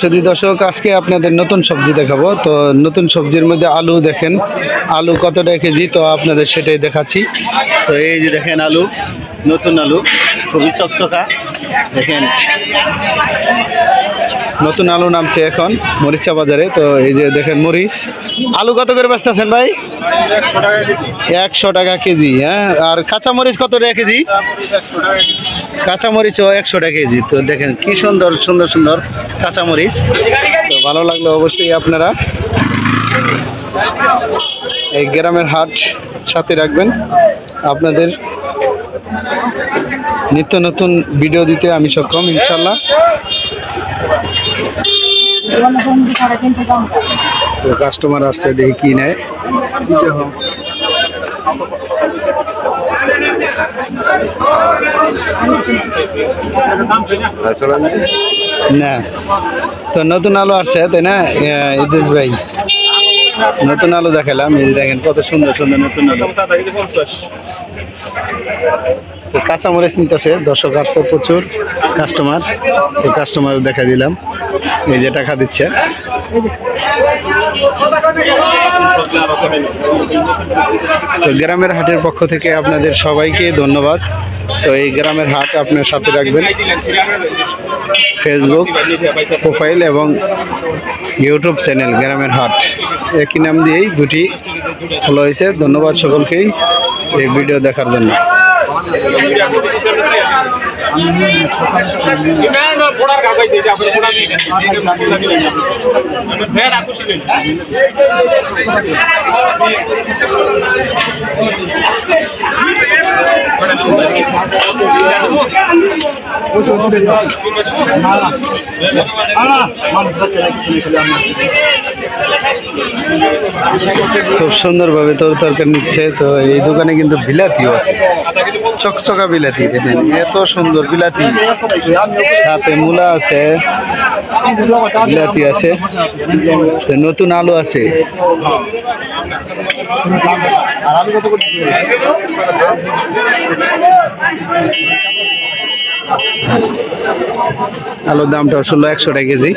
শুধু দর্শক, আজকে আপনাদের নতুন সবজি দেখাবো। তো নতুন সবজির মধ্যে আলু দেখেন। আলু কতটা কেজি? তো আপনাদের সেটাই দেখাচ্ছি। তো এই যে দেখেন আলু, নতুন আলু, খুবই চকচকা। দেখেন। নতুন আলু নামছে এখন, মরিচা বাজারে। তো এই যে দেখেন মরিচ। আলু কত করে বেচতেছেন ভাই? একশো টাকা কেজি হ্যাঁ? আর কাঁচা মরিচ কত টাকা কেজি? কাঁচা মরিচও একশো টাকা কেজি। তো দেখেন কি সুন্দর সুন্দর সুন্দর কাঁচা মরিচ তো ভালো লাগল অবশ্যই আপনারা। এই গ্রামের হাট সাথে রাখবেন। আপনাদের নিত্য নতুন ভিডিও দিতে আমি সক্ষম, ইনশাল্লাহ। তো কাস্টমার আসছে দেখি কি নেয়। না তো নতুন আলো আসছে তাই না? ইদিস ভাই। নতুন আলু দেখালাম, এই দেখেন কত সুন্দর সুন্দর নতুন আলু। কাঁচামরিচ নিতেছে, দর্শক আসছে প্রচুর কাস্টমার তো কাস্টমার দেখা দিলাম। এই যে টাকা দিচ্ছে। তো গ্রামের হাটের পক্ষ থেকে আপনাদের সবাইকে ধন্যবাদ। তো এই গ্রামের হাট আপনার সাথে রাখবেন। ফেসবুক প্রোফাইল এবং ইউটিউব চ্যানেল গ্রামের হাট। একই নাম দিয়েই দুটি ফলো হয়েছে ধন্যবাদ সকলকেই এই ভিডিও দেখার জন্য খুব সুন্দরভাবে তোর তরকারি নিচ্ছে। তো এই দোকানে কিন্তু বিলাতিও আছে। চকচকা বিলাতি এত সুন্দর বিলাতি। সাথে মূলা আছে, বিলাতি আছে নতুন আলু আছে। আলুর দামটা ষোলো একশো টাকা কেজি।